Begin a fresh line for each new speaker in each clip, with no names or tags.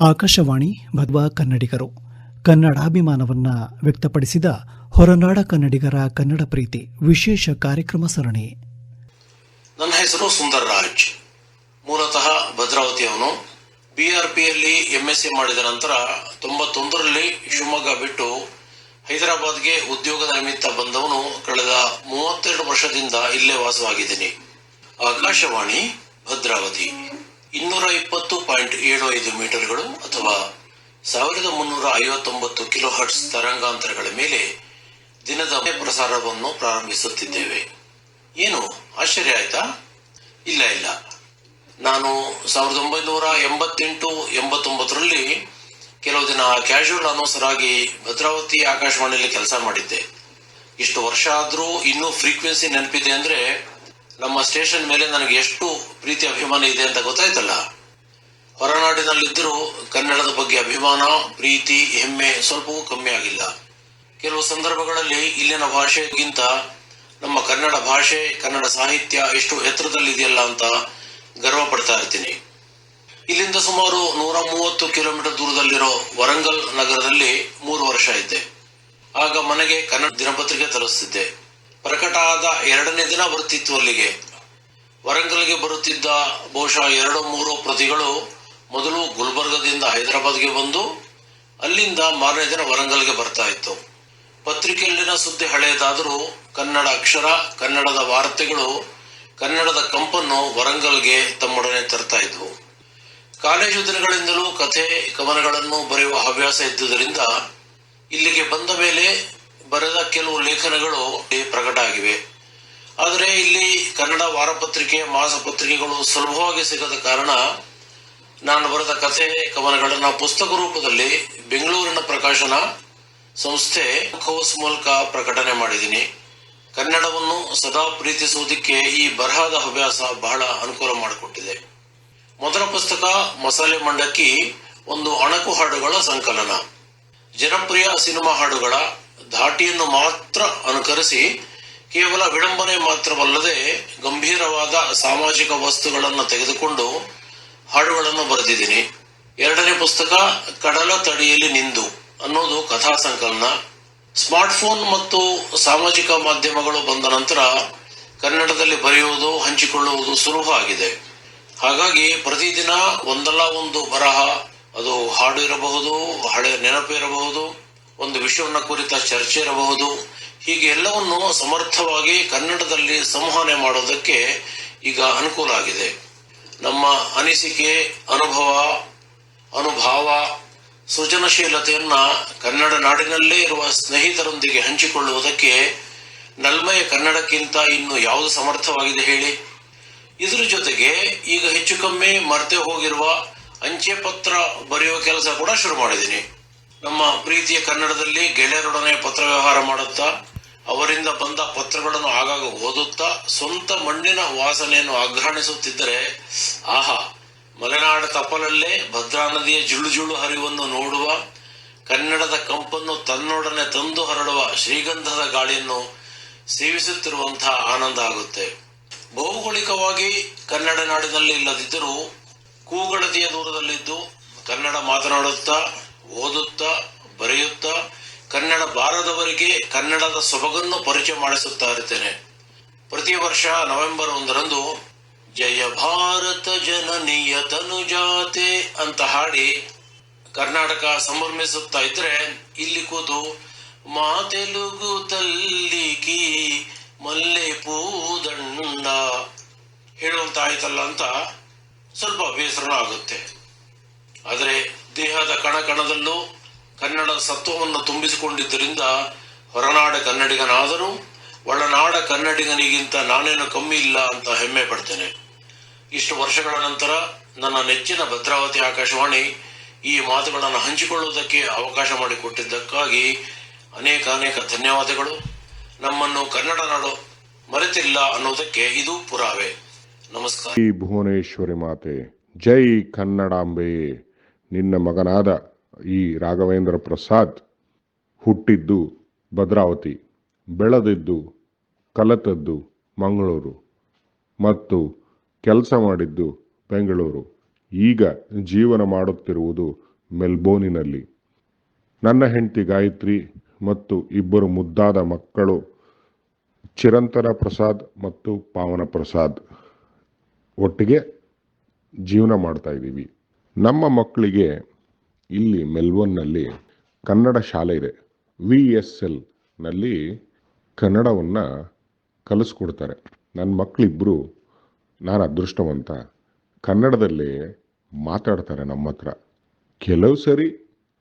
ಆಕಾಶವಾಣಿ ಭದ್ವಾ ಕನ್ನಡಿಗರು. ಕನ್ನಡಾಭಿಮಾನವನ್ನು ವ್ಯಕ್ತಪಡಿಸಿದ ಹೊರನಾಡ ಕನ್ನಡಿಗರ ಕನ್ನಡ ಪ್ರೀತಿ ವಿಶೇಷ ಕಾರ್ಯಕ್ರಮ ಸರಣಿ.
ನನ್ನ ಹೆಸರು ಸುಂದರ್ ರಾಜ್. ಮೂಲತಃ ಭದ್ರಾವತಿಯವನು ಬಿಆರ್ಪಿಯಲ್ಲಿ ಎಂಎಸ್ಸಿ ಮಾಡಿದ ನಂತರ ತೊಂಬತ್ತೊಂದರಲ್ಲಿ ಶಿವಮೊಗ್ಗ ಬಿಟ್ಟು ಹೈದರಾಬಾದ್ಗೆ ಉದ್ಯೋಗದ ನಿಮಿತ್ತ ಬಂದವನು ಕಳೆದ ಮೂವತ್ತೆರಡು ವರ್ಷದಿಂದ ಇಲ್ಲೇ ವಾಸವಾಗಿದ್ದೀನಿ. ಆಕಾಶವಾಣಿ ಭದ್ರಾವತಿ. ಇನ್ನೂರ ಇಪ್ಪತ್ತು ಪಾಯಿಂಟ್ ಏಳು ಐದು ಮೀಟರ್ಗಳು ಅಥವಾ ಸಾವಿರದ ಮುನ್ನೂರ ಐವತ್ತೊಂಬತ್ತು ಕಿಲೋ ಹರ್ಟ್ಸ್ ತರಂಗಾಂತರಗಳ ಮೇಲೆ ದಿನದ ಪ್ರಸಾರವನ್ನು ಪ್ರಾರಂಭಿಸುತ್ತಿದ್ದೇವೆ. ಏನು? ಆಶ್ಚರ್ಯ ಆಯ್ತಾ? ಇಲ್ಲ ಇಲ್ಲ. ನಾನು ಸಾವಿರದ ಒಂಬೈನೂರ ಎಂಬತ್ತೆಂಟು ಎಂಬತ್ತೊಂಬತ್ತರಲ್ಲಿ ಕೆಲವು ದಿನ ಕ್ಯಾಶುವಲ್ ಅನೌನ್ಸರ್ ಆಗಿ ಭದ್ರಾವತಿ ಆಕಾಶವಾಣಿಯಲ್ಲಿ ಕೆಲಸ ಮಾಡಿದ್ದೆ. ಇಷ್ಟು ವರ್ಷ ಆದರೂ ಇನ್ನೂ ಫ್ರೀಕ್ವೆನ್ಸಿ ನೆನಪಿದೆ ಅಂದ್ರೆ ನಮ್ಮ ಸ್ಟೇಷನ್ ಮೇಲೆ ನನಗೆ ಎಷ್ಟು ಪ್ರೀತಿ ಅಭಿಮಾನ ಇದೆ ಅಂತ ಗೊತ್ತಾಯ್ತಲ್ಲ? ಹೊರನಾಡಿನಲ್ಲಿದ್ದರೂ ಕನ್ನಡದ ಬಗ್ಗೆ ಅಭಿಮಾನ, ಪ್ರೀತಿ, ಹೆಮ್ಮೆ ಸ್ವಲ್ಪವೂ ಕಮ್ಮಿ ಆಗಿಲ್ಲ. ಕೆಲವು ಸಂದರ್ಭಗಳಲ್ಲಿ ಇಲ್ಲಿನ ಭಾಷೆಗಿಂತ ನಮ್ಮ ಕನ್ನಡ ಭಾಷೆ, ಕನ್ನಡ ಸಾಹಿತ್ಯ ಎಷ್ಟು ಎತ್ತರದಲ್ಲಿದೆಯಲ್ಲ ಅಂತ ಗರ್ವ ಪಡ್ತಾ ಇರ್ತೀನಿ. ಇಲ್ಲಿಂದ ಸುಮಾರು ನೂರ ಮೂವತ್ತು ಕಿಲೋಮೀಟರ್ ದೂರದಲ್ಲಿರೋ ವರಂಗಲ್ ನಗರದಲ್ಲಿ ಮೂರು ವರ್ಷ ಇದ್ದೆ. ಆಗ ಮನೆಗೆ ಕನ್ನಡ ದಿನಪತ್ರಿಕೆ ತರಿಸ್ತಿದ್ದೆ ಪ್ರಕಟ ಆದ ಎರಡನೇ ದಿನ ಬರುತ್ತಿತ್ತು ಅಲ್ಲಿಗೆ. ವರಂಗಲ್ಗೆ ಬರುತ್ತಿದ್ದ ಬಹುಶಃ ಎರಡು ಮೂರು ಪ್ರತಿಗಳು ಮೊದಲು ಗುಲ್ಬರ್ಗದಿಂದ ಹೈದರಾಬಾದ್ಗೆ ಬಂದು ಅಲ್ಲಿಂದ ಮಾರನೇ ದಿನ ವರಂಗಲ್ಗೆ ಬರ್ತಾ ಇತ್ತು. ಪತ್ರಿಕೆಯಲ್ಲಿನ ಸುದ್ದಿ ಹಳೆಯದಾದರೂ ಕನ್ನಡ ಅಕ್ಷರ, ಕನ್ನಡದ ವಾರ್ತೆಗಳು, ಕನ್ನಡದ ಕಂಪನ್ನು ವರಂಗಲ್ಗೆ ತಮ್ಮೊಡನೆ ತರ್ತಾ ಇದ್ವು. ಕಾಲೇಜು ದಿನಗಳಿಂದಲೂ ಕಥೆ, ಕವನಗಳನ್ನು ಬರೆಯುವ ಹವ್ಯಾಸ ಇದ್ದುದರಿಂದ ಇಲ್ಲಿಗೆ ಬಂದ ಮೇಲೆ ಬರೆದ ಕೆಲವು ಲೇಖನಗಳು ಪ್ರಕಟ ಆಗಿವೆ. ಆದರೆ ಇಲ್ಲಿ ಕನ್ನಡ ವಾರಪತ್ರಿಕೆ ಮಾಸಪತ್ರಿಕೆಗಳು ಸುಲಭವಾಗಿ ಸಿಗದ ಕಾರಣ ನಾನು ಬರೆದ ಕಥೆ, ಕವನಗಳನ್ನು ಪುಸ್ತಕ ರೂಪದಲ್ಲಿ ಬೆಂಗಳೂರಿನ ಪ್ರಕಾಶನ ಸಂಸ್ಥೆ ಕೌಸ್ ಮೂಲಕ ಪ್ರಕಟಣೆ ಮಾಡಿದ್ದೀನಿ. ಕನ್ನಡವನ್ನು ಸದಾ ಪ್ರೀತಿಸುವುದಕ್ಕೆ ಈ ಬರಹದ ಹವ್ಯಾಸ ಬಹಳ ಅನುಕೂಲ ಮಾಡಿಕೊಟ್ಟಿದೆ. ಮೊದಲ ಪುಸ್ತಕ ಮಸಾಲೆ ಮಂಡಕ್ಕಿ ಒಂದು ಅಣಕು ಹಾಡುಗಳ ಸಂಕಲನ. ಜನಪ್ರಿಯ ಸಿನಿಮಾ ಹಾಡುಗಳ ಧಾಟಿಯನ್ನು ಮಾತ್ರ ಅನುಕರಿಸಿ ಕೇವಲ ವಿಡಂಬನೆ ಮಾತ್ರವಲ್ಲದೆ ಗಂಭೀರವಾದ ಸಾಮಾಜಿಕ ವಸ್ತುಗಳನ್ನು ತೆಗೆದುಕೊಂಡು ಹಾಡುಗಳನ್ನು ಬರೆದಿದ್ದೀನಿ. ಎರಡನೇ ಪುಸ್ತಕ, ಕಡಲ ತಡಿಯಲ್ಲಿ ನಿಂದು ಅನ್ನೋದು ಕಥಾ ಸಂಕಲನ. ಸ್ಮಾರ್ಟ್ಫೋನ್ ಮತ್ತು ಸಾಮಾಜಿಕ ಮಾಧ್ಯಮಗಳು ಬಂದ ನಂತರ ಕನ್ನಡದಲ್ಲಿ ಬರೆಯುವುದು, ಹಂಚಿಕೊಳ್ಳುವುದು ಸುಲಭ ಆಗಿದೆ. ಹಾಗಾಗಿ ಪ್ರತಿದಿನ ಒಂದಲ್ಲ ಒಂದು ಬರಹ, ಅದು ಹಾಡು ಇರಬಹುದು, ಹಳೆಯ ನೆನಪು ಇರಬಹುದು ಒಂದು ವಿಷಯವನ್ನು ಕುರಿತ ಚರ್ಚೆ ಇರಬಹುದು. ಹೀಗೆ ಎಲ್ಲವನ್ನು ಸಮರ್ಥವಾಗಿ ಕನ್ನಡದಲ್ಲಿ ಸಂವಹನೆ ಮಾಡೋದಕ್ಕೆ ಈಗ ಅನುಕೂಲ ಆಗಿದೆ. ನಮ್ಮ ಅನಿಸಿಕೆ, ಅನುಭವ, ಅನುಭಾವ, ಸೃಜನಶೀಲತೆಯನ್ನ ಕನ್ನಡ ನಾಡಿನಲ್ಲೇ ಇರುವ ಸ್ನೇಹಿತರೊಂದಿಗೆ ಹಂಚಿಕೊಳ್ಳುವುದಕ್ಕೆ ನಲ್ಮಯ ಕನ್ನಡಕ್ಕಿಂತ ಇನ್ನು ಯಾವುದು ಸಮರ್ಥವಾಗಿದೆ ಹೇಳಿ. ಇದರ ಜೊತೆಗೆ ಈಗ ಹೆಚ್ಚು ಕಮ್ಮಿ ಮರೆತೆ ಹೋಗಿರುವ ಅಂಚೆ ಪತ್ರ ಬರೆಯುವ ಕೆಲಸ ಕೂಡ ಶುರು ಮಾಡಿದ್ದೀನಿ. ನಮ್ಮ ಪ್ರೀತಿಯ ಕನ್ನಡದಲ್ಲಿ ಗೆಳೆಯರೊಡನೆ ಪತ್ರ ವ್ಯವಹಾರ ಮಾಡುತ್ತಾ, ಅವರಿಂದ ಬಂದ ಪತ್ರಗಳನ್ನು ಆಗಾಗ ಓದುತ್ತಾ, ಸ್ವಂತ ಮಣ್ಣಿನ ವಾಸನೆಯನ್ನು ಆಘ್ರಾಣಿಸುತ್ತಿದ್ದರೆ, ಆಹಾ, ಮಲೆನಾಡ ತಪ್ಪಲಲ್ಲೇ ಭದ್ರಾ ನದಿಯ ಜುಳು ಜುಳು ಹರಿವನ್ನು ನೋಡುವ, ಕನ್ನಡದ ಕಂಪನ್ನು ತನ್ನೊಡನೆ ತಂದು ಹರಡುವ ಶ್ರೀಗಂಧದ ಗಾಳಿಯನ್ನು ಸೇವಿಸುತ್ತಿರುವಂತಹ ಆನಂದ ಆಗುತ್ತೆ. ಭೌಗೋಳಿಕವಾಗಿ ಕನ್ನಡ ನಾಡಿನಲ್ಲಿ ಇಲ್ಲದಿದ್ದರೂ ಕೂಗಳದಿಯ ದೂರದಲ್ಲಿದ್ದು ಕನ್ನಡ ಮಾತನಾಡುತ್ತಾ ಓದುತ್ತಾ, ಬರೆಯುತ್ತಾ, ಕನ್ನಡ ಬಾರದವರಿಗೆ ಕನ್ನಡದ ಸೊಬಗನ್ನು ಪರಿಚಯ ಮಾಡಿಸುತ್ತಾ ಇರ್ತೇನೆ ಪ್ರತಿ ವರ್ಷ ನವೆಂಬರ್ ಒಂದರಂದು, ಜಯ ಭಾರತ ಜನನಿಯ ತನುಜಾತೆ ಅಂತ ಹಾಡಿ ಕರ್ನಾಟಕ ಸಂಭ್ರಮಿಸುತ್ತಾ ಇದ್ರೆ, ಇಲ್ಲಿ ಕೂತು, ಮಾತೆಲುಗು ತಲ್ಲಿಕಿ ಮಲ್ಲೆ ಪೂದಂಡ ಹೇಳುವಂತ ಆಯ್ತಲ್ಲ ಅಂತ ಸ್ವಲ್ಪ ಬೇಸರ ಆಗುತ್ತೆ ಆದರೆ ದೇಹದ ಕಣ ಕಣದಲ್ಲೂ ಕನ್ನಡ ಸತ್ವವನ್ನು ತುಂಬಿಸಿಕೊಂಡಿದ್ದರಿಂದ ಹೊರನಾಡ ಕನ್ನಡಿಗನಾದರೂ ಒಳನಾಡ ಕನ್ನಡಿಗನಿಗಿಂತ ನಾನೇನು ಕಮ್ಮಿ ಇಲ್ಲ ಅಂತ ಹೆಮ್ಮೆ ಪಡ್ತೇನೆ. ಇಷ್ಟು ವರ್ಷಗಳ ನಂತರ ನನ್ನ ನೆಚ್ಚಿನ ಭದ್ರಾವತಿ ಆಕಾಶವಾಣಿ ಈ ಮಾತುಗಳನ್ನು ಹಂಚಿಕೊಳ್ಳುವುದಕ್ಕೆ ಅವಕಾಶ ಮಾಡಿಕೊಟ್ಟಿದ್ದಕ್ಕಾಗಿ ಅನೇಕ ಅನೇಕ ಧನ್ಯವಾದಗಳು. ನಮ್ಮನ್ನು ಕನ್ನಡ ನಾಡು ಮರೆತಿಲ್ಲ ಅನ್ನೋದಕ್ಕೆ ಇದು ಪುರಾವೆ. ನಮಸ್ಕಾರ.
ಭುವನೇಶ್ವರಿ ಮಾತೆ, ಜೈ ಕನ್ನಡಾಂಬೆ. ನಿನ್ನ ಮಗನಾದ ಈ ರಾಘವೇಂದ್ರ ಪ್ರಸಾದ್ ಹುಟ್ಟಿದ್ದು ಭದ್ರಾವತಿ, ಬೆಳೆದಿದ್ದು ಕಲತದ್ದು ಮಂಗಳೂರು ಮತ್ತು ಕೆಲಸ ಮಾಡಿದ್ದು ಬೆಂಗಳೂರು. ಈಗ ಜೀವನ ಮಾಡುತ್ತಿರುವುದು ಮೆಲ್ಬೋನಿನಲ್ಲಿ ನನ್ನ ಹೆಂಡತಿ ಗಾಯತ್ರಿ ಮತ್ತು ಇಬ್ಬರು ಮುದ್ದಾದ ಮಕ್ಕಳು ಚಿರಂತರ ಪ್ರಸಾದ್ ಮತ್ತು ಪಾವನ ಪ್ರಸಾದ್ ಒಟ್ಟಿಗೆ ಜೀವನ ಮಾಡ್ತಾ ಇದ್ದೀವಿ. ನಮ್ಮ ಮಕ್ಕಳಿಗೆ ಇಲ್ಲಿ ಮೆಲ್ಬೋರ್ನ್ನಲ್ಲಿ ಕನ್ನಡ ಶಾಲೆ ಇದೆ. ವಿ ಎಸ್ ಎಲ್ನಲ್ಲಿ ಕನ್ನಡವನ್ನು ಕಲಿಸ್ಕೊಡ್ತಾರೆ. ನನ್ನ ಮಕ್ಕಳಿಬ್ಬರು ನಾನು ಅದೃಷ್ಟವಂತ. ಕನ್ನಡದಲ್ಲಿ ಮಾತಾಡ್ತಾರೆ ನಮ್ಮ ಹತ್ರ. ಕೆಲವು ಸರಿ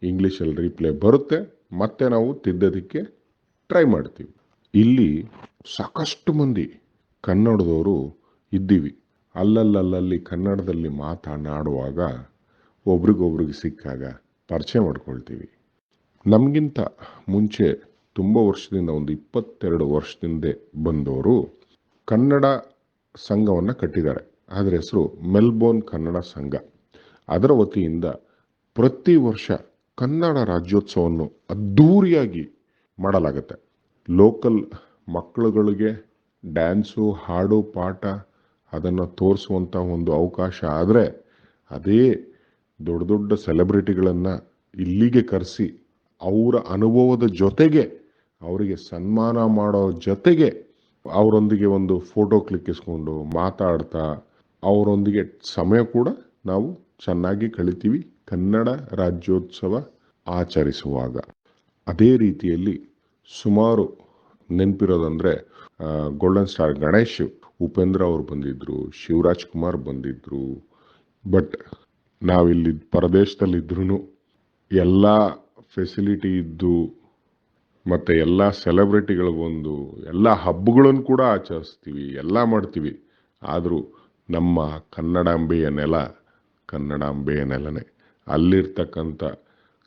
ಇಂಗ್ಲೀಷಲ್ಲಿ ರಿಪ್ಲೈ ಬರುತ್ತೆ, ಮತ್ತೆ ನಾವು ತಿದ್ದೋದಕ್ಕೆ ಟ್ರೈ ಮಾಡ್ತೀವಿ. ಇಲ್ಲಿ ಸಾಕಷ್ಟು ಮಂದಿ ಕನ್ನಡದವರು ಇದ್ದೀವಿ. ಅಲ್ಲಲ್ಲಲ್ಲಲ್ಲಿ ಕನ್ನಡದಲ್ಲಿ ಮಾತನಾಡುವಾಗ ಒಬ್ರಿಗೊಬ್ರಿಗೆ ಸಿಕ್ಕಾಗ ಪರಿಚಯ ಮಾಡ್ಕೊಳ್ತೀವಿ. ನಮಗಿಂತ ಮುಂಚೆ ತುಂಬ ವರ್ಷದಿಂದ ಒಂದು ಇಪ್ಪತ್ತೆರಡು ವರ್ಷದಿಂದ ಬಂದವರು ಕನ್ನಡ ಸಂಘವನ್ನು ಕಟ್ಟಿದ್ದಾರೆ. ಅದರ ಹೆಸರು ಮೆಲ್ಬೋರ್ನ್ ಕನ್ನಡ ಸಂಘ. ಅದರ ವತಿಯಿಂದ ಪ್ರತಿ ವರ್ಷ ಕನ್ನಡ ರಾಜ್ಯೋತ್ಸವವನ್ನು ಅದ್ಧೂರಿಯಾಗಿ ಮಾಡಲಾಗುತ್ತೆ. ಲೋಕಲ್ ಮಕ್ಕಳುಗಳಿಗೆ ಡ್ಯಾನ್ಸು, ಹಾಡು, ಪಾಠ ಅದನ್ನು ತೋರಿಸುವಂಥ ಒಂದು ಅವಕಾಶ ಆದರೆ ಅದೇ ದೊಡ್ಡ ದೊಡ್ಡ ಸೆಲೆಬ್ರಿಟಿಗಳನ್ನು ಇಲ್ಲಿಗೆ ಕರೆಸಿ ಅವರ ಅನುಭವದ ಜೊತೆಗೆ ಅವರಿಗೆ ಸನ್ಮಾನ ಮಾಡೋ ಜೊತೆಗೆ ಅವರೊಂದಿಗೆ ಒಂದು ಫೋಟೋ ಕ್ಲಿಕ್ಕಿಸ್ಕೊಂಡು ಮಾತಾಡ್ತಾ ಅವರೊಂದಿಗೆ ಸಮಯ ಕೂಡ ನಾವು ಚೆನ್ನಾಗಿ ಕಳಿತೀವಿ. ಕನ್ನಡ ರಾಜ್ಯೋತ್ಸವ ಆಚರಿಸುವಾಗ ಅದೇ ರೀತಿಯಲ್ಲಿ ಸುಮಾರು ನೆನಪಿರೋದಂದರೆ ಗೋಲ್ಡನ್ ಸ್ಟಾರ್ ಗಣೇಶ್, ಉಪೇಂದ್ರ ಅವರು ಬಂದಿದ್ದರು ಶಿವರಾಜ್ ಕುಮಾರ್ ಬಂದಿದ್ದರು ಬಟ್ ನಾವಿಲ್ಲಿ ಪರದೇಶದಲ್ಲಿದ್ರೂ ಎಲ್ಲ ಫೆಸಿಲಿಟಿ ಇದ್ದು ಮತ್ತು ಎಲ್ಲ ಸೆಲೆಬ್ರಿಟಿಗಳು ಬಂದು ಎಲ್ಲ ಹಬ್ಬಗಳನ್ನು ಕೂಡ ಆಚರಿಸ್ತೀವಿ, ಎಲ್ಲ ಮಾಡ್ತೀವಿ. ಆದರೂ ನಮ್ಮ ಕನ್ನಡಾಂಬೆಯ ನೆಲ, ಕನ್ನಡಾಂಬೆಯ ನೆಲನೇ. ಅಲ್ಲಿರ್ತಕ್ಕಂಥ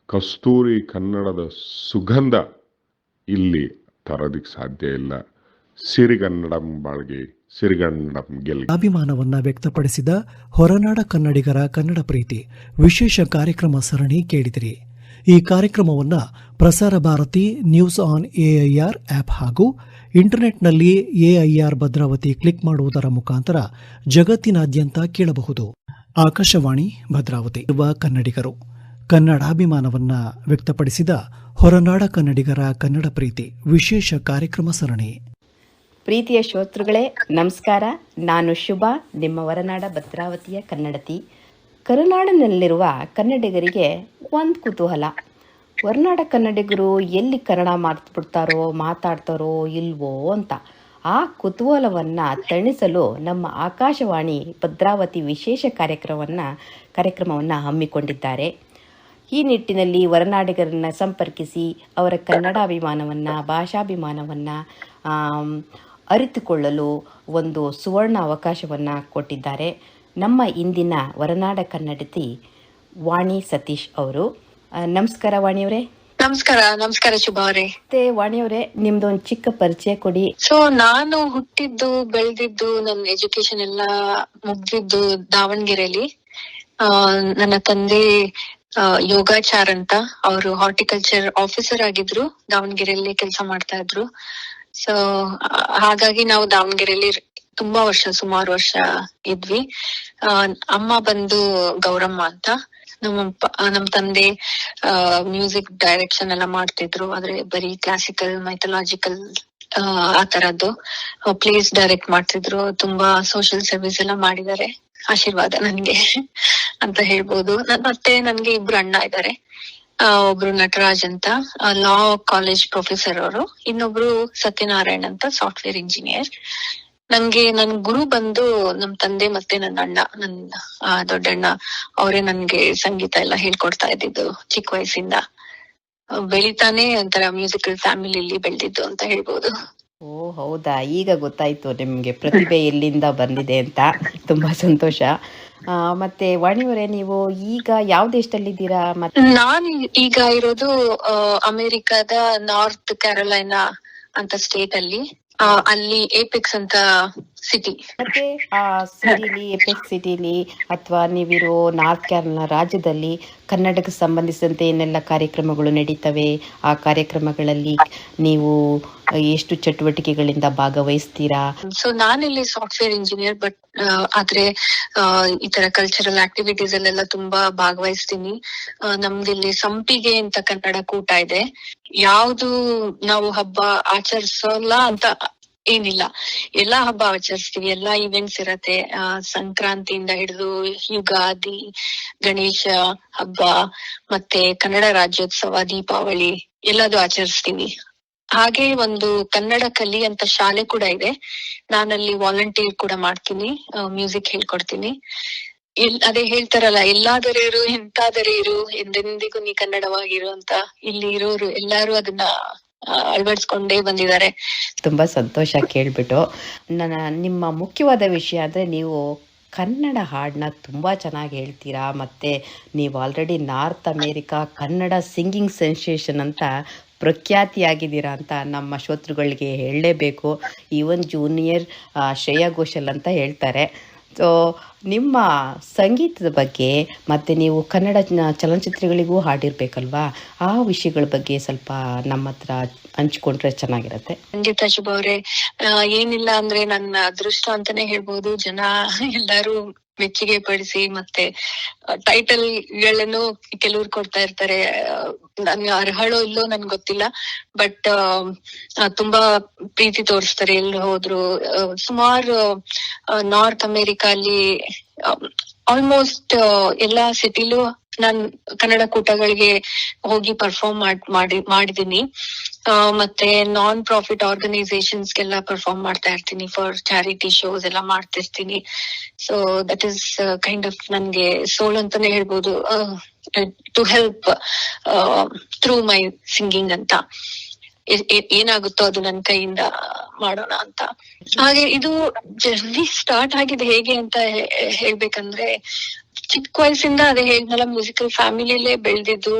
ಕಸ್ತೂರಿ ಕನ್ನಡದ ಸುಗಂಧ ಇಲ್ಲಿ ತರೋದಕ್ಕೆ ಸಾಧ್ಯ ಇಲ್ಲ. ಸಿರಿಗನ್ನಡಂ ಬಾಳ್ಗೆ
ಅಭಿಮಾನವನ್ನ ವ್ಯಕ್ತಪಡಿಸಿದ ಹೊರನಾಡ ಕನ್ನಡಿಗರ ಕನ್ನಡ ಪ್ರೀತಿ ವಿಶೇಷ ಕಾರ್ಯಕ್ರಮ ಸರಣಿ ಕೇಳಿದಿರಿ. ಈ ಕಾರ್ಯಕ್ರಮವನ್ನ Prasar Bharati, news on AIR app ಹಾಗೂ ಇಂಟರ್ನೆಟ್ನಲ್ಲಿ ಎಐಆರ್ ಭದ್ರಾವತಿ ಕ್ಲಿಕ್ ಮಾಡುವುದರ ಮುಖಾಂತರ ಜಗತ್ತಿನಾದ್ಯಂತ ಕೇಳಬಹುದು. ಆಕಾಶವಾಣಿ ಭದ್ರಾವತಿ ಇರುವ ಕನ್ನಡಿಗರು. ಕನ್ನಡಾಭಿಮಾನವನ್ನ ವ್ಯಕ್ತಪಡಿಸಿದ ಹೊರನಾಡ ಕನ್ನಡಿಗರ ಕನ್ನಡ ಪ್ರೀತಿ ವಿಶೇಷ ಕಾರ್ಯಕ್ರಮ ಸರಣಿ.
ಪ್ರೀತಿಯ ಶ್ರೋತೃಗಳೇ, ನಮಸ್ಕಾರ. ನಾನು ಶುಭ. ನಿಮ್ಮ ವರನಾಡ ಭದ್ರಾವತಿಯ ಕನ್ನಡತಿ. ಕರುನಾಡಿನಲ್ಲಿರುವ ಕನ್ನಡಿಗರಿಗೆ ಒಂದು ಕುತೂಹಲ. ಹೊರನಾಡ ಕನ್ನಡಿಗರು ಎಲ್ಲಿ ಕನ್ನಡ ಮಾತಾಡ್ಬಿಡ್ತಾರೋ ಮಾತಾಡ್ತಾರೋ ಇಲ್ವೋ ಅಂತ ಆ ಕುತೂಹಲವನ್ನು ತಣಿಸಲು ನಮ್ಮ ಆಕಾಶವಾಣಿ ಭದ್ರಾವತಿ ವಿಶೇಷ ಕಾರ್ಯಕ್ರಮವನ್ನು ಕಾರ್ಯಕ್ರಮವನ್ನು ಹಮ್ಮಿಕೊಂಡಿದ್ದಾರೆ. ಈ ನಿಟ್ಟಿನಲ್ಲಿ ಹೊರನಾಡಿಗರನ್ನು ಸಂಪರ್ಕಿಸಿ ಅವರ ಕನ್ನಡಾಭಿಮಾನವನ್ನು ಭಾಷಾಭಿಮಾನವನ್ನು ಅರಿತುಕೊಳ್ಳಲು ಒಂದು ಸುವರ್ಣ ಅವಕಾಶವನ್ನು ಕೊಟ್ಟಿದ್ದಾರೆ ನಮ್ಮ ಇಂದಿನ ಹೊರನಾಡ ಕನ್ನಡತಿ ವಾಣಿ ಸತೀಶ್ ಅವರು. ನಮಸ್ಕಾರ ವಾಣಿಯವರೇ
ನಮಸ್ಕಾರ ನಮಸ್ಕಾರ ಶುಭ ಅವರೇ.
ಮತ್ತೆ ವಾಣಿಯವರೇ ಒಂದ್ ಚಿಕ್ಕ ಪರಿಚಯ ಕೊಡಿ.
ಸೊ ನಾನು ಹುಟ್ಟಿದ್ದು ಬೆಳೆದಿದ್ದು ನನ್ನ ಎಜುಕೇಶನ್ ಎಲ್ಲ ಮುಗ್ದಿದ್ದು ದಾವಣಗೆರೆಯಲ್ಲಿ ನನ್ನ ತಂದೆ ಯೋಗಾಚಾರ್ ಅಂತ. ಅವರು ಹಾರ್ಟಿಕಲ್ಚರ್ ಆಫೀಸರ್ ಆಗಿದ್ರು ದಾವಣಗೆರೆಯಲ್ಲಿ ಕೆಲಸ ಮಾಡ್ತಾ ಇದ್ರು. ಸೊ ಹಾಗಾಗಿ ನಾವು ದಾವಣಗೆರೆಯಲ್ಲಿ ತುಂಬಾ ವರ್ಷ, ಸುಮಾರು ವರ್ಷ ಇದ್ವಿ. ಅಮ್ಮ ಬಂದು ಗೌರಮ್ಮ ಅಂತ. ನಮ್ಮ ನಮ್ಮ ನಮ್ ತಂದೆ ಮ್ಯೂಸಿಕ್ ಡೈರೆಕ್ಷನ್ ಎಲ್ಲ ಮಾಡ್ತಿದ್ರು. ಆದ್ರೆ ಬರೀ ಕ್ಲಾಸಿಕಲ್ ಮೈಥಲಾಜಿಕಲ್ ಆ ತರದ್ದು. ಪ್ಲೇಸ್ ಡೈರೆಕ್ಟ್ ಮಾಡ್ತಿದ್ರು. ತುಂಬಾ ಸೋಷಿಯಲ್ ಸರ್ವಿಸ್ ಎಲ್ಲ ಮಾಡಿದ್ದಾರೆ. ಆಶೀರ್ವಾದ ನನ್ಗೆ ಅಂತ ಹೇಳ್ಬೋದು. ನನ್- ಮತ್ತೆ ನನ್ಗೆ ಇಬ್ರು ಅಣ್ಣ ಇದ್ದಾರೆ. ಒಬ್ರು ನಟರಾಜ್ ಅಂತ ಲಾ ಕಾಲೇಜ್ ಪ್ರೊಫೆಸರ್ ಅವರು. ಇನ್ನೊಬ್ರು ಸತ್ಯನಾರಾಯಣ್ ಅಂತ ಸಾಫ್ಟ್ವೇರ್ ಇಂಜಿನಿಯರ್ ನಂಗೆ ನನ್ ಗುರು ಬಂದು ನಮ್ ತಂದೆ ಮತ್ತೆ ನನ್ನ ಅಣ್ಣ, ನನ್ ದೊಡ್ಡಣ್ಣ, ಅವರೇ ನನ್ಗೆ ಸಂಗೀತ ಎಲ್ಲ ಹೇಳ್ಕೊಡ್ತಾ ಇದ್ದಿದ್ದು ಚಿಕ್ಕ ವಯಸ್ಸಿಂದ. ಬೆಳಿತಾನೆ ಒಂಥರ ಮ್ಯೂಸಿಕಲ್ ಫ್ಯಾಮಿಲಿಲಿ ಬೆಳೆದಿದ್ದು ಅಂತ ಹೇಳ್ಬೋದು.
ಓ, ಹೌದಾ? ಈಗ ಗೊತ್ತಾಯ್ತು ನಿಮ್ಗೆ ಪ್ರತಿಭೆ ಎಲ್ಲಿಂದ ಬಂದಿದೆ ಅಂತ. ತುಂಬಾ ಸಂತೋಷ. ಮತ್ತೆ ವಾಣಿಯವರೇ ನೀವು ಈಗ ಯಾವ ದೇಶದಲ್ಲಿದ್ದೀರಾ ಮತ್ತೆ
ನಾನ್ ಈಗ ಇರೋದು ಅಮೆರಿಕದ ನಾರ್ತ್ ಕ್ಯಾರೋಲೈನಾ ಅಂತ ಸ್ಟೇಟ್ ಅಲ್ಲಿ ಅಲ್ಲಿ ಏಪೆಕ್ಸ್ ಅಂತ ಸಿಟಿ
ಮತ್ತೆ ಆ ಸಿಟಿಲಿ ಎಪೆಕ್ ಸಿಟಿಲಿ ಅಥವಾ ನೀವಿರೋ ನಾರ್ತ್ ಕೇರಳ ರಾಜ್ಯದಲ್ಲಿ ಕನ್ನಡಕ್ಕೆ ಸಂಬಂಧಿಸಿದಂತೆ ಏನೆಲ್ಲ ಕಾರ್ಯಕ್ರಮಗಳು ನಡೀತವೆ. ಆ ಕಾರ್ಯಕ್ರಮಗಳಲ್ಲಿ ನೀವು ಎಷ್ಟು ಚಟುವಟಿಕೆಗಳಿಂದ ಭಾಗವಹಿಸ್ತೀರಾ?
ಸೊ ನಾನಿಲ್ಲಿ ಸಾಫ್ಟ್ವೇರ್ ಇಂಜಿನಿಯರ್ ಬಟ್ ಆದ್ರೆ ಈ ತರ ಕಲ್ಚರಲ್ ಆಕ್ಟಿವಿಟೀಸ್ ಅಲ್ಲೆಲ್ಲ ತುಂಬಾ ಭಾಗವಹಿಸ್ತೀನಿ. ನಮ್ದಿಲ್ಲಿ ಸಂಪಿಗೆ ಅಂತ ಕನ್ನಡ ಕೂಟ ಇದೆ. ಯಾವ್ದು ನಾವು ಹಬ್ಬ ಆಚರಿಸಲ್ಲ ಅಂತ ಏನಿಲ್ಲ. ಎಲ್ಲಾ ಹಬ್ಬ ಆಚರಿಸ್ತೀವಿ. ಎಲ್ಲಾ ಇವೆಂಟ್ಸ್ ಇರತ್ತೆ. ಸಂಕ್ರಾಂತಿಯಿಂದ ಹಿಡಿದು ಯುಗಾದಿ, ಗಣೇಶ ಹಬ್ಬ, ಮತ್ತೆ ಕನ್ನಡ ರಾಜ್ಯೋತ್ಸವ, ದೀಪಾವಳಿ ಎಲ್ಲದು ಆಚರಿಸ್ತೀವಿ. ಹಾಗೆ ಒಂದು ಕನ್ನಡ ಕಲಿ ಅಂತ ಶಾಲೆ ಕೂಡ ಇದೆ. ನಾನಲ್ಲಿ ವಾಲಂಟಿಯರ್ ಕೂಡ ಮಾಡ್ತೀನಿ. ಮ್ಯೂಸಿಕ್ ಹೇಳ್ಕೊಡ್ತೀನಿ. ಎಲ್, ಅದೇ ಹೇಳ್ತಾರಲ್ಲ ಎಲ್ಲಾದರೂ ಇರು ಎಂತಾದರೆ ಇರು ಎಂದೆಂದಿಗೂ ನೀ ಕನ್ನಡವಾಗಿರು ಅಂತ. ಇಲ್ಲಿ ಇರೋರು ಎಲ್ಲಾರು ಅದನ್ನ ಅಳವಡಿಸ್ಕೊಂಡೇ ಬಂದಿದ್ದಾರೆ.
ತುಂಬಾ ಸಂತೋಷ ಕೇಳ್ಬಿಟ್ಟು. ನನ್ನ, ನಿಮ್ಮ ಮುಖ್ಯವಾದ ವಿಷಯ ಅಂದ್ರೆ ನೀವು ಕನ್ನಡ ಹಾಡನ್ನ ತುಂಬ ಚೆನ್ನಾಗಿ ಹೇಳ್ತೀರಾ? ಮತ್ತು ನೀವು already north America Kannada singing sensation ಅಂತ ಪ್ರಖ್ಯಾತಿಯಾಗಿದ್ದೀರಾ ಅಂತ ನಮ್ಮ ಶ್ರೋತೃಗಳಿಗೆ ಹೇಳಲೇಬೇಕು. ಈವನ್ ಜೂನಿಯರ್ ಶ್ರೇಯಾ ಘೋಷಲ್ ಅಂತ ಹೇಳ್ತಾರೆ. ಸೊ ನಿಮ್ಮ ಸಂಗೀತದ ಬಗ್ಗೆ ಮತ್ತು ನೀವು ಕನ್ನಡ ಚಲನಚಿತ್ರಗಳಿಗೂ ಹಾಡಿರ್ಬೇಕಲ್ವಾ? ಆ ವಿಷಯಗಳ ಬಗ್ಗೆ ಸ್ವಲ್ಪ ನಮ್ಮ ಹತ್ರ ಹಂಚ್ಕೊಂಡ್ರೆ ಚೆನ್ನಾಗಿರತ್ತೆ.
ಖಂಡಿತ ಶುಭ ಅವ್ರೆ. ಏನಿಲ್ಲ ಅಂದ್ರೆ ನನ್ನ ಅದೃಷ್ಟ ಅಂತಾನೆ ಹೇಳ್ಬೋದು. ಜನ ಎಲ್ಲಾರು ಮೆಚ್ಚುಗೆ ಪಡಿಸಿ ಮತ್ತೆ ಟೈಟಲ್ಗಳನ್ನು ಕೆಲವ್ರು ಕೊಡ್ತಾ ಇರ್ತಾರೆ. ನನ್ ಅರ್ಹಳೋ ಇಲ್ಲೋ ನನ್ ಗೊತ್ತಿಲ್ಲ ಬಟ್ ತುಂಬಾ ಪ್ರೀತಿ ತೋರಿಸ್ತಾರೆ ಎಲ್ಲಿ ಹೋದ್ರು. ಸುಮಾರು ನಾರ್ತ್ ಅಮೆರಿಕಾ ಅಲ್ಲಿ ಆಲ್ಮೋಸ್ಟ್ ಎಲ್ಲಾ ಸಿಟಿಲೂ ನಾನ್ ಕನ್ನಡ ಕೂಟಗಳಿಗೆ ಹೋಗಿ ಪರ್ಫಾರ್ಮ್ ಮಾಡಿ ಮಾಡಿದೀನಿ. ಮತ್ತೆ ನಾನ್ ಪ್ರಾಫಿಟ್ ಆರ್ಗನೈಸೇಷನ್ಸ್ ಗೆಲ್ಲ ಪರ್ಫಾರ್ಮ್ ಮಾಡ್ತಾ ಇರ್ತೀನಿ ಫಾರ್ ಚಾರಿಟಿ ಶೋಸ್ ಎಲ್ಲ ಮಾಡ್ತಿರ್ತೀನಿ. So that is kind of ನನ್ಗೆ ಸೋಲ್ ಅಂತಾನೆ ಹೇಳ್ಬೋದು. To help through my singing ಅಂತ. ಏನಾಗುತ್ತೋ ಅದು ನನ್ನ ಕೈಯಿಂದ ಮಾಡೋಣ ಅಂತ. ಹಾಗೆ ಇದು ಜರ್ನಿ ಸ್ಟಾರ್ಟ್ ಆಗಿದೆ ಹೇಗೆ ಅಂತ ಹೇಳ್ಬೇಕಂದ್ರೆ ಚಿಕ್ಕ ವಯಸ್ಸಿಂದ ಅದೇ ಹೇಳ್ದಲ್ಲ ಮ್ಯೂಸಿಕಲ್ ಫ್ಯಾಮಿಲಿಯಲ್ಲೇ ಬೆಳೆದಿದ್ದು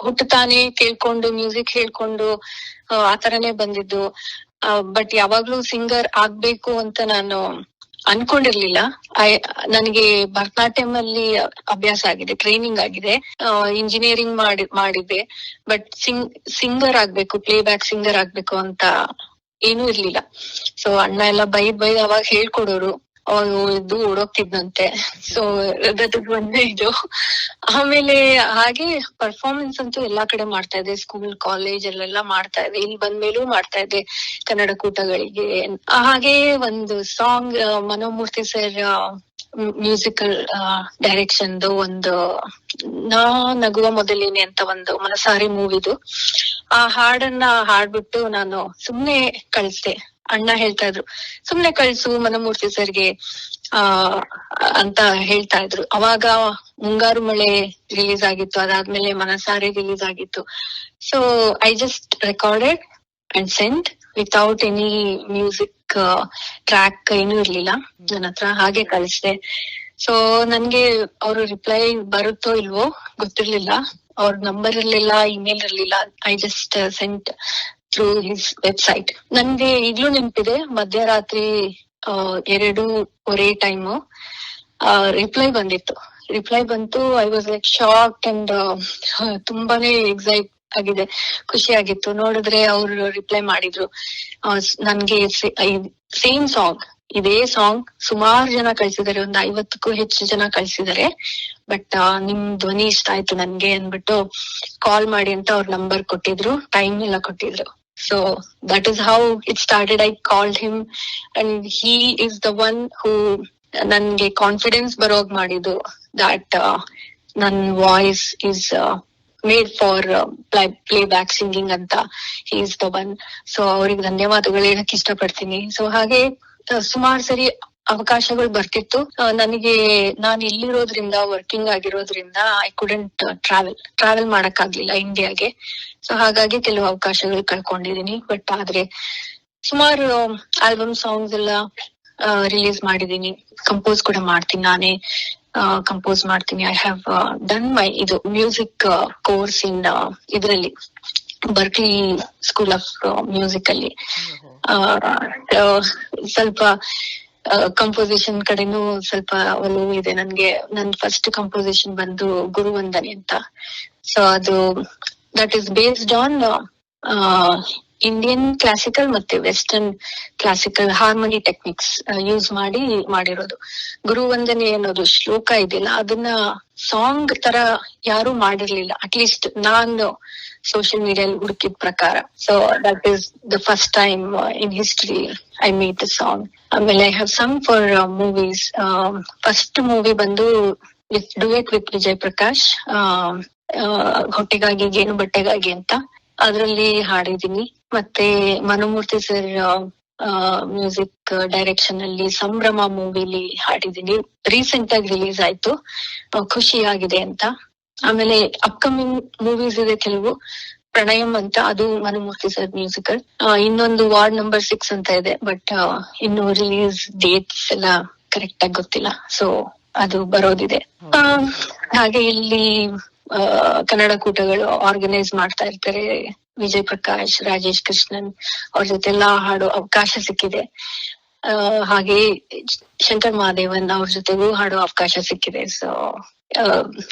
ಹುಟ್ಟುತ್ತಾನೆ ಕೇಳ್ಕೊಂಡು ಮ್ಯೂಸಿಕ್ ಹೇಳ್ಕೊಂಡು ಆ ತರನೇ ಬಂದಿದ್ದು. ಬಟ್ ಯಾವಾಗ್ಲೂ ಸಿಂಗರ್ ಆಗ್ಬೇಕು ಅಂತ ನಾನು ಅನ್ಕೊಂಡಿರ್ಲಿಲ್ಲ. ನನಗೆ ಭರತನಾಟ್ಯಂ ಅಲ್ಲಿ ಅಭ್ಯಾಸ ಆಗಿದೆ ಟ್ರೈನಿಂಗ್ ಆಗಿದೆ. ಇಂಜಿನಿಯರಿಂಗ್ ಮಾಡಿ, ಮಾಡಿದ್ದೆ. ಬಟ್ ಸಿಂಗ್ ಸಿಂಗರ್ ಆಗ್ಬೇಕು ಪ್ಲೇ ಬ್ಯಾಕ್ ಸಿಂಗರ್ ಆಗ್ಬೇಕು ಅಂತ ಏನೂ ಇರ್ಲಿಲ್ಲ. ಸೊ ಅಣ್ಣ ಎಲ್ಲ ಬೈದ್ ಬೈದ್ ಅವಾಗ ಹೇಳ್ಕೊಡೋರು. ಅವನು ಇದು ಓಡೋಗ್ತಿದ್ನಂತೆ ಸೊ ಒಂದೇ ಇದು. ಆಮೇಲೆ ಹಾಗೆ ಪರ್ಫಾರ್ಮೆನ್ಸ್ ಅಂತೂ ಎಲ್ಲಾ ಕಡೆ ಮಾಡ್ತಾ ಇದೆ. ಸ್ಕೂಲ್ ಕಾಲೇಜ್ ಅಲ್ಲೆಲ್ಲ ಮಾಡ್ತಾ ಇದೆ. ಇಲ್ಲಿ ಬಂದ್ಮೇಲೂ ಮಾಡ್ತಾ ಇದೆ ಕನ್ನಡ ಕೂಟಗಳಿಗೆ. ಹಾಗೆ ಒಂದು song Manomurthy sir musical direction ಒಂದು, ನಾ ನಗುವ ಮೊದಲೇನೆ ಅಂತ ಒಂದು ಮನಸಾರಿ ಮೂವಿದು ಆ ಹಾಡನ್ನ ಹಾಡ್ಬಿಟ್ಟು ನಾನು ಸುಮ್ನೆ ಕಳಿಸ್ದೆ. ಅಣ್ಣ ಹೇಳ್ತಾ ಇದ್ರು. ಸುಮ್ನೆ ಕಳ್ಸು ಮನಮೂರ್ತಿ ಸರ್ಗೆ, ಆ, ಅಂತ ಹೇಳ್ತಾ ಇದ್ರು. ಅವಾಗ ಮುಂಗಾರು ಮಳೆ ರಿಲೀಸ್ ಆಗಿತ್ತು. ಅದಾದ್ಮೇಲೆ ಮನಸಾರೆ ರಿಲೀಸ್ ಆಗಿತ್ತು. So I just recorded and sent without any music track ಏನು ಇರ್ಲಿಲ್ಲ. ನನ್ನ ಹತ್ರ ಹಾಗೆ ಕಳಿಸಿದೆ. ಸೊ ನನ್ಗೆ ಅವರು ರಿಪ್ಲೈ ಬರುತ್ತೋ ಇಲ್ವೋ ಗೊತ್ತಿರ್ಲಿಲ್ಲ. ಅವ್ರ ನಂಬರ್ ಇರ್ಲಿಲ್ಲ ಇಮೇಲ್ ಇರ್ಲಿಲ್ಲ. I just sent through his website ನನ್ಗೆ ಈಗ್ಲೂ ನೆನಪಿದೆ, ಮಧ್ಯರಾತ್ರಿ ಎರಡು ಎರಡೂವರೆ ಟೈಮ್ ರಿಪ್ಲೈ ಬಂದಿತ್ತು. ರಿಪ್ಲೈ ಬಂತು I was like shock and ತುಂಬಾನೇ ಎಕ್ಸೈಟ್ ಆಗಿದೆ, ಖುಷಿ ಆಗಿತ್ತು. ನೋಡಿದ್ರೆ ಅವ್ರು ರಿಪ್ಲೈ ಮಾಡಿದ್ರು. ನನ್ಗೆ ಸೇಮ್ ಸಾಂಗ್ ಇದೇ ಸಾಂಗ್ ಸುಮಾರು ಜನ ಕಳ್ಸಿದ್ದಾರೆ, ಒಂದ್ ಐವತ್ತಕ್ಕೂ ಹೆಚ್ಚು ಜನ ಕಳ್ಸಿದ್ದಾರೆ. ಬಟ್ ನಿಮ್ ಧ್ವನಿ ಇಷ್ಟ ಆಯ್ತು ನನ್ಗೆ ಅಂದ್ಬಿಟ್ಟು ಕಾಲ್ ಮಾಡಿ ಅಂತ ಅವ್ರ ನಂಬರ್ ಕೊಟ್ಟಿದ್ರು ಟೈಮ್ ಎಲ್ಲ ಕೊಟ್ಟಿದ್ರು. So that is how it started I called him, and he is the one who ನನ್ಗೆ ಕಾನ್ಫಿಡೆನ್ಸ್ ಬರೋಗ್ ಮಾಡಿದ್ದು ದಟ್ ನನ್ voice is made for playback singing ಅಂತ. ಹಿ ದ ಒನ್ ಸೊ ಅವ್ರಿಗೆ ಧನ್ಯವಾದಗಳು ಹೇಳಕ್ ಇಷ್ಟಪಡ್ತೀನಿ. ಸೊ ಹಾಗೆ ಸುಮಾರು ಸರಿ ಅವಕಾಶಗಳು ಬರ್ತಿತ್ತು. ನನಗೆ ನಾನು ಇಲ್ಲಿರೋದ್ರಿಂದ ವರ್ಕಿಂಗ್ ಆಗಿರೋದ್ರಿಂದ ಐ ಕುಡೆಂಟ್ ಟ್ರಾವೆಲ್ ಟ್ರಾವೆಲ್ ಮಾಡಕ್ ಆಗ್ಲಿಲ್ಲ ಇಂಡಿಯಾಗೆ ಸೊ ಹಾಗಾಗಿ ಕೆಲವು ಅವಕಾಶಗಳು ಕಳ್ಕೊಂಡಿದೀನಿ. ಬಟ್ ಆದ್ರೆ ಸುಮಾರು ಆಲ್ಬಮ್ ಸಾಂಗ್ಸ್ ಎಲ್ಲ ರಿಲೀಸ್ ಮಾಡಿದೀನಿ. ಕಂಪೋಸ್ ಕೂಡ ಮಾಡ್ತೀನಿ. ನಾನೇ ಕಂಪೋಸ್ ಮಾಡ್ತೀನಿ. ಐ ಹ್ಯಾವ್ ಡನ್ ಮೈ ಇದು ಮ್ಯೂಸಿಕ್ ಕೋರ್ಸ್ ಇನ್ ಇದರಲ್ಲಿ ಬರ್ಕ್ಲಿ ಸ್ಕೂಲ್ ಆಫ್ ಮ್ಯೂಸಿಕ್ ಅಲ್ಲಿ. ಸ್ವಲ್ಪ ಕಂಪೋಸಿಷನ್ ಕಡೆನೂ ಸ್ವಲ್ಪ ಒಲವು ಇದೆ. ನನ್ಗೆ, ನನ್ ಫಸ್ಟ್ ಕಂಪೋಸಿಷನ್ ಬಂದು ಗುರುವಂದನೆ ಅಂತ. ಸೊ ಅದು that is based on Indian classical ಮತ್ತೆ western classical harmony techniques use ಮಾಡಿ ಮಾಡಿರೋದು. ಗುರು ವಂದನೆ ಅನ್ನೋದು ಶ್ಲೋಕ ಇದೆಯಲ್ಲ, ಅದನ್ನ ಸಾಂಗ್ ತರ ಯಾರು ಮಾಡಿರ್ಲಿಲ್ಲ. ಅಟ್ಲೀಸ್ಟ್ ನಾನು ಸೋಷಿಯಲ್ ಮೀಡಿಯಲ್ಲಿ ಹುಡುಕಿದ ಪ್ರಕಾರ. So that is the first time in history I made the song ಆಮೇಲೆ I have sung for movies first movie ಬಂದು with a with Vijay Prakash ಹೊಟ್ಟೆಗಾಗಿ ಏನು ಬಟ್ಟೆಗಾಗಿ ಅಂತ. ಅದರಲ್ಲಿ ಹಾಡಿದೀನಿ ಮತ್ತೆ ಮನುಮೂರ್ತಿ ಸರ್ ಮ್ಯೂಸಿಕ್ ಡೈರೆಕ್ಷನ್ ಅಲ್ಲಿ ಸಂಭ್ರಮ ಮೂವಿಲಿ ಹಾಡಿದೀನಿ ರೀಸೆಂಟ್ ಆಗಿ ರಿಲೀಸ್ ಆಯ್ತು. ಖುಷಿ ಖುಷಿಯಾಗಿದೆ ಅಂತ. ಆಮೇಲೆ ಅಪ್ಕಮಿಂಗ್ ಮೂವೀಸ್ ಇದೆ ಕೆಲವು. ಪ್ರಣಯಂ ಅಂತ, ಅದು ಮನುಮೂರ್ತಿ ಸರ್ ಮ್ಯೂಸಿಕಲ್ ಇನ್ನೊಂದು ವಾರ್ಡ್ ನಂಬರ್ ಸಿಕ್ಸ್ ಅಂತ ಇದೆ ಬಟ್ ಇನ್ನು ರಿಲೀಸ್ ಡೇಟ್ಸ್ ಎಲ್ಲ ಕರೆಕ್ಟ್ ಆಗಿ ಗೊತ್ತಿಲ್ಲ. ಸೊ ಅದು ಬರೋದಿದೆ. ಹಾಗೆ ಇಲ್ಲಿ ಕನ್ನಡ ಕೂಟಗಳು ಆರ್ಗನೈಸ್ ಮಾಡ್ತಾ ಇರ್ತಾರೆ. ವಿಜಯ್ ಪ್ರಕಾಶ್, ರಾಜೇಶ್ ಕೃಷ್ಣನ್ ಅವ್ರ ಜೊತೆಲ್ಲ ಹಾಡೋ ಅವಕಾಶ ಸಿಕ್ಕಿದೆ. ಹಾಗೆ ಶಂಕರ್ ಮಹಾದೇವನ್ ಅವ್ರ ಜೊತೆಗೂ ಹಾಡೋ ಅವಕಾಶ ಸಿಕ್ಕಿದೆ. ಸೊ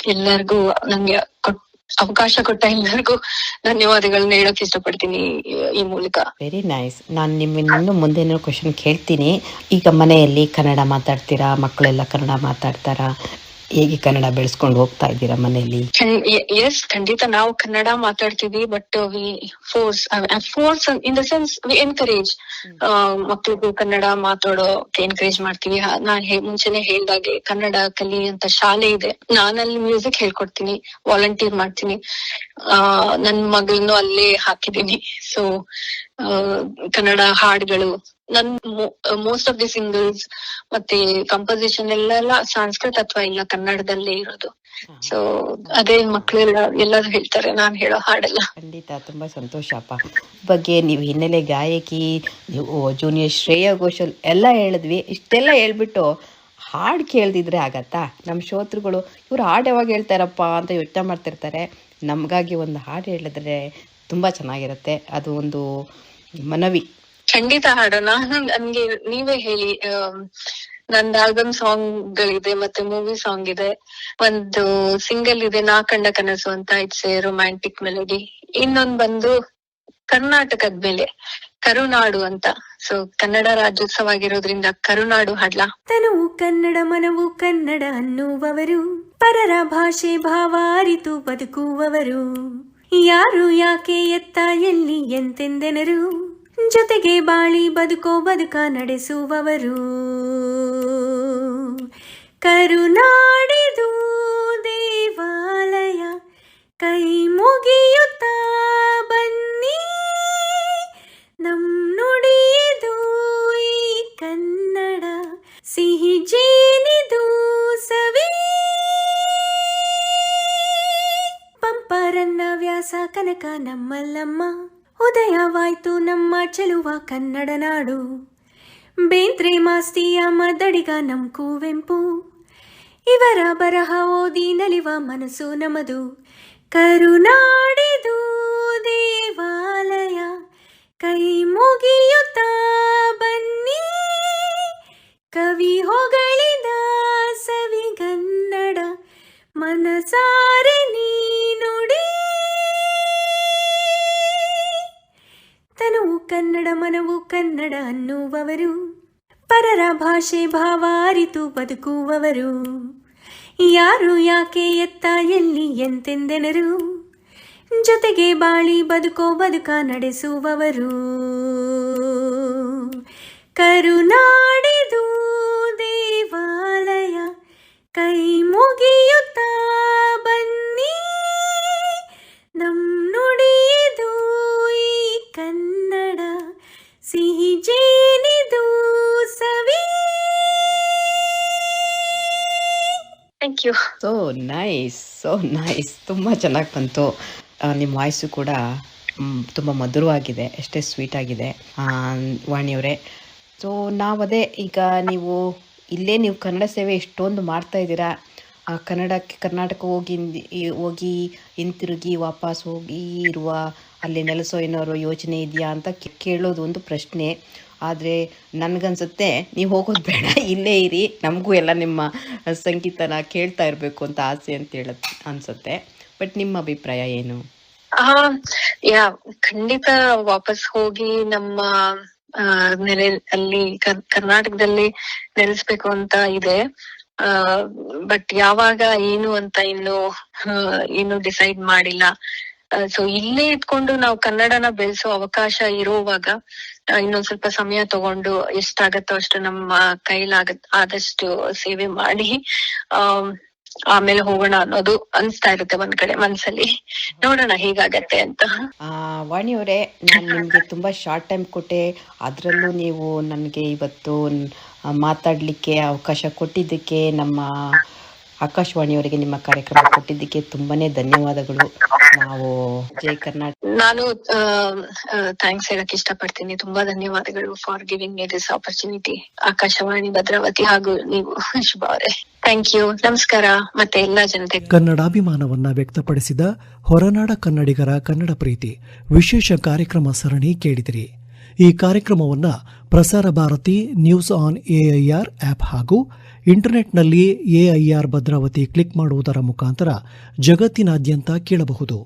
ಎಲ್ಲರಿಗೂ ನಂಗೆ ಅವಕಾಶ ಕೊಟ್ಟ ಎಲ್ಲರಿಗೂ ಧನ್ಯವಾದಗಳನ್ನ ಹೇಳಕ್ ಇಷ್ಟಪಡ್ತೀನಿ ಈ- ಈ ಮೂಲಕ.
ವೆರಿ ನೈಸ್ ನಾನು ನಿಮ್ಮನ್ನು ಮುಂದೆ ಕ್ವಶನ್ ಕೇಳ್ತೀನಿ. ಈಗ ಮನೆಯಲ್ಲಿ ಕನ್ನಡ ಮಾತಾಡ್ತೀರಾ? ಮಕ್ಕಳೆಲ್ಲ ಕನ್ನಡ ಮಾತಾಡ್ತಾರಾ? ಹೇಗೆ ಕನ್ನಡ ಬೆಳೆಸ್ಕೊಂಡು ಹೋಗ್ತಾ ಇದ್ದೀರಾ ಮನೆಯಲ್ಲಿ?
ಎಸ್ ಖಂಡಿತ ನಾವು ಕನ್ನಡ ಮಾತಾಡ್ತೀವಿ but we force force in the sense we encourage ಮಕ್ಕಳಿಗೂ ಕನ್ನಡ ಮಾತಾಡೋಕೆ ಎನ್ಕರೇಜ್ ಮಾಡ್ತೀವಿ. ನಾನ್ ಮುಂಚೆನೆ ಹೇಳ್ದಾಗೆ ಕನ್ನಡ ಕಲಿ ಅಂತ ಶಾಲೆ ಇದೆ. ನಾನಲ್ಲಿ ಮ್ಯೂಸಿಕ್ ಹೇಳ್ಕೊಡ್ತೀನಿ ವಾಲಂಟಿಯರ್ ಮಾಡ್ತೀನಿ. ಆ ನನ್ ಮಗಳನ್ನು ಅಲ್ಲೇ ಹಾಕಿದೀನಿ ಸೊ ಕನ್ನಡ ಹಾಡುಗಳು ನನ್ ಮೋಸ್ಟ್ ಆಫ್ ದಿ ಸಿಂಗಲ್ಸ್ ಮತ್ತೆ ಕಂಪೋಸಿಷನ್ ಎಲ್ಲ ಸಂಸ್ಕೃತ ಅಥವಾ ಇಲ್ಲ ಕನ್ನಡದಲ್ಲೇ ಇರೋದು. ಸೊ ಅದೇ ಮಕ್ಕಳೆಲ್ಲ ಎಲ್ಲರೂ ಹೇಳ್ತಾರೆ ನಾನ್ ಹೇಳೋ ಹಾಡೆಲ್ಲ.
ಖಂಡಿತ ತುಂಬಾ ಸಂತೋಷ ಅಪ್ಪ. ಬಗ್ಗೆ ನೀವು ಹಿನ್ನೆಲೆ ಗಾಯಕಿ ನೀವು ಜೂನಿಯರ್ ಶ್ರೇಯಾ ಘೋಷಲ್ ಎಲ್ಲ ಹೇಳಿದ್ವಿ. ಇಷ್ಟೆಲ್ಲ ಹೇಳ್ಬಿಟ್ಟು ಹಾಡು ಕೇಳ್ದಿದ್ರೆ ಆಗತ್ತಾ? ನಮ್ಮ ಶ್ರೋತೃಗಳು ಇವ್ರು ಹಾಡು ಯಾವಾಗ ಹೇಳ್ತಾರಪ್ಪ ಅಂತ ಯೋಚನೆ ಮಾಡ್ತಿರ್ತಾರೆ. ನಮಗಾಗಿ ಒಂದು ಹಾಡು ಹೇಳಿದ್ರೆ ತುಂಬ ಚೆನ್ನಾಗಿರುತ್ತೆ. ಅದು ಒಂದು ಮನವಿ.
ಖಂಡಿತ ಹಾಡು. ನಾನು ನನ್ಗೆ ನೀವೇ ಹೇಳಿ ನಂದ್ ಆಲ್ಬಮ್ ಸಾಂಗ್ ಗಳಿದೆ ಮತ್ತೆ ಮೂವಿ ಸಾಂಗ್ ಇದೆ. ಒಂದು ಸಿಂಗಲ್ ಇದೆ, ನಾ ಕಂಡ ಕನಸು ಅಂತ. ಇಟ್ಸ್ ಎ ರೊಮ್ಯಾಂಟಿಕ್ ಮೆಲಡಿ ಇನ್ನೊಂದ್ ಬಂದು ಕರ್ನಾಟಕದ ಮೇಲೆ, ಕರುನಾಡು ಅಂತ. ಸೊ ಕನ್ನಡ ರಾಜ್ಯೋತ್ಸವ ಆಗಿರೋದ್ರಿಂದ ಕರುನಾಡು ಹಾಡ್ಲ.
ತನವು ಕನ್ನಡ, ಮನವು ಕನ್ನಡ ಅನ್ನುವವರು. ಪರರ ಭಾಷೆ ಭಾವ ಅರಿತು ಬದುಕುವವರು. ಯಾರು, ಯಾಕೆ ಎತ್ತ, ಎಲ್ಲಿ, ಎಂತೆಂದೆನರು. ಜೊತೆಗೆ ಬಾಳಿ ಬದುಕೋ ಬದುಕ ನಡೆಸುವವರು. ಕರುನಾಡಿದು ದೇವಾಲಯ ಕೈ ಮುಗಿಯುತ್ತಾ ಬನ್ನಿ. ನಮ್ ನುಡಿಯಿದು ಈ ಕನ್ನಡ ಸಿಹಿ ಜೇನಿದು ಸವಿ. ಪಂಪರನ್ನ ವ್ಯಾಸ ಕನಕ ಉದಯವಾಯ್ತು ನಮ್ಮ ಚೆಲುವ ಕನ್ನಡ ನಾಡು. ಬೇಂದ್ರೆ ಮಾಸ್ತಿಯ ಮದಡಿಗ ನಮ್ ಕುವೆಂಪು ಇವರ ಬರಹ ಓದಿ ನಲಿವ ಮನಸ್ಸು ನಮದು. ಕರುನಾಡಿದು ದೇವಾಲಯ. ಕೈ ಮುಗಿಯುತ್ತಾ ಬನ್ನಿ. ಕವಿ ಹೊಗಳಿದ ಕನ್ನಡ ಅನ್ನುವವರು. ಪರರ ಭಾಷೆ ಭಾವಾರಿತು ಬದುಕುವವರು. ಯಾರು ಯಾಕೆ ಎತ್ತ ಎಲ್ಲಿ ಎಂತೆಂದೆನರು. ಜೊತೆಗೆ ಬಾಳಿ ಬದುಕೋ ಬದುಕ ನಡೆಸುವವರು. ಕರುನಾಡಿದು ದೇವಾಲಯ ಕೈ ಮುಗಿಯುತ್ತಾ
thank you
so nice so nice ತುಂಬ ಚೆನ್ನಾಗಿ ಬಂತು. ನಿಮ್ಮ ವಾಯ್ಸು ಕೂಡ ತುಂಬ ಮಧುರವಾಗಿದೆ, ಎಷ್ಟೇ ಸ್ವೀಟ್ ಆಗಿದೆ ವಾಣಿಯವರೇ ಸೊ ಅದೇ, ಈಗ ನೀವು, ಇಲ್ಲೇ ನೀವು ಕನ್ನಡ ಸೇವೆ ಎಷ್ಟೊಂದು ಮಾಡ್ತಾ ಇದ್ದೀರಾ. ಆ, ಕನ್ನಡಕ್ಕೆ, ಕರ್ನಾಟಕ ಹೋಗಿ ಹೋಗಿ, ಹಿಂತಿರುಗಿ, ವಾಪಸ್ ಹೋಗಿ ಇರುವ, ಅಲ್ಲಿ ನೆಲೆಸೋ ಏನಾದ್ರು ಯೋಚನೆ ಇದೆಯಾ ಅಂತ ಕೇಳೋದು ಒಂದು ಪ್ರಶ್ನೆ. ಆದರೆ ನನಗನ್ಸುತ್ತೆ ನೀವು ಹೋಗೋದು ಬೇಡ, ಇಲ್ಲೇ ಇರಿ, ನಮಗೂ ಎಲ್ಲ ನಿಮ್ಮ ಸಂಗೀತನ ಕೇಳ್ತಾ ಇರಬೇಕು ಅಂತ ಆಸೆ ಅಂತ ಹೇಳ ಅನ್ಸುತ್ತೆ. ಬಟ್ ನಿಮ್ಮ ಅಭಿಪ್ರಾಯ ಏನು?
ಯಾ, ಖಂಡಿತ ವಾಪಸ್ ಹೋಗಿ ನಮ್ಮ ನೆಲೆ ಅಲ್ಲಿ ಕರ್- ಕರ್ನಾಟಕದಲ್ಲಿ ನೆಲೆಸ್ಬೇಕು ಅಂತ ಇದೆ. ಬಟ್ ಯಾವಾಗ, ಏನು ಅಂತ ಇನ್ನು ಏನು ಡಿಸೈಡ್ ಮಾಡಿಲ್ಲ. ಸೊ ಇಲ್ಲೇ ಇದ್ಕೊಂಡು ನಾವು ಕನ್ನಡನ ಬೆಳೆಸೋ ಅವಕಾಶ ಇರುವಾಗ ಇನ್ನೊಂದ್ ಸ್ವಲ್ಪ ಸಮಯ ತಗೊಂಡು ಎಷ್ಟಾಗತ್ತೋ ಅಷ್ಟು ನಮ್ಮ ಕೈಲಾಗ ಆದಷ್ಟು ಸೇವೆ ಮಾಡಿ ಆ ಆಮೇಲೆ ಹೋಗೋಣ ಅನ್ನೋದು ಅನ್ಸ್ತಾ ಇರುತ್ತೆ ಒಂದ್ ಕಡೆ ಮನ್ಸಲ್ಲಿ. ನೋಡೋಣ ಹೇಗಾಗತ್ತೆ ಅಂತ.
ಆ, ವಾಣಿಯವರೇ ನಾನು ನಿಮ್ಗೆ ತುಂಬಾ ಶಾರ್ಟ್ ಟೈಮ್ ಕೊಟ್ಟೆ. ಅದ್ರಲ್ಲೂ ನೀವು ನನಗೆ ಇವತ್ತು ಮಾತಾಡ್ಲಿಕ್ಕೆ ಅವಕಾಶ ಕೊಟ್ಟಿದ್ದಕ್ಕೆ ನಮ್ಮ ಆಕಾಶವಾಣಿಯವರಿಗೆ ನಿಮ್ಮ ಕಾರ್ಯಕ್ರಮ ಕೊಟ್ಟಿದ್ದಕ್ಕೆ ತುಂಬಾನೇ ಧನ್ಯವಾದಗಳು. ನಾವು ಜೈ ಕರ್ನಾಟಕ.
ನಾನು ಥ್ಯಾಂಕ್ಸ್ ಹೇಳಕ್ ಇಷ್ಟಪಡ್ತೀನಿ. ತುಂಬಾ ಧನ್ಯವಾದಗಳು for giving me this opportunity Akashvani Bhadravathi ಹಾಗೂ ನೀವು ಶುಭ ಅವರೇ ಥ್ಯಾಂಕ್ ಯು ನಮಸ್ಕಾರ. ಮತ್ತೆ ಎಲ್ಲಾ ಜನತೆ
ಕನ್ನಡಾಭಿಮಾನವನ್ನ ವ್ಯಕ್ತಪಡಿಸಿದ ಹೊರನಾಡ ಕನ್ನಡಿಗರ ಕನ್ನಡ ಪ್ರೀತಿ ವಿಶೇಷ ಕಾರ್ಯಕ್ರಮ ಸರಣಿ ಕೇಳಿದಿರಿ. ಈ ಕಾರ್ಯಕ್ರಮವನ್ನ Prasar Bharati news on AIR app ಹಾಗೂ ಇಂಟರ್ನೆಟ್ನಲ್ಲಿ ಎಐಆರ್ ಭದ್ರಾವತಿ ಕ್ಲಿಕ್ ಮಾಡುವುದರ ಮುಖಾಂತರ ಜಗತ್ತಿನಾದ್ಯಂತ ಕೇಳಬಹುದು.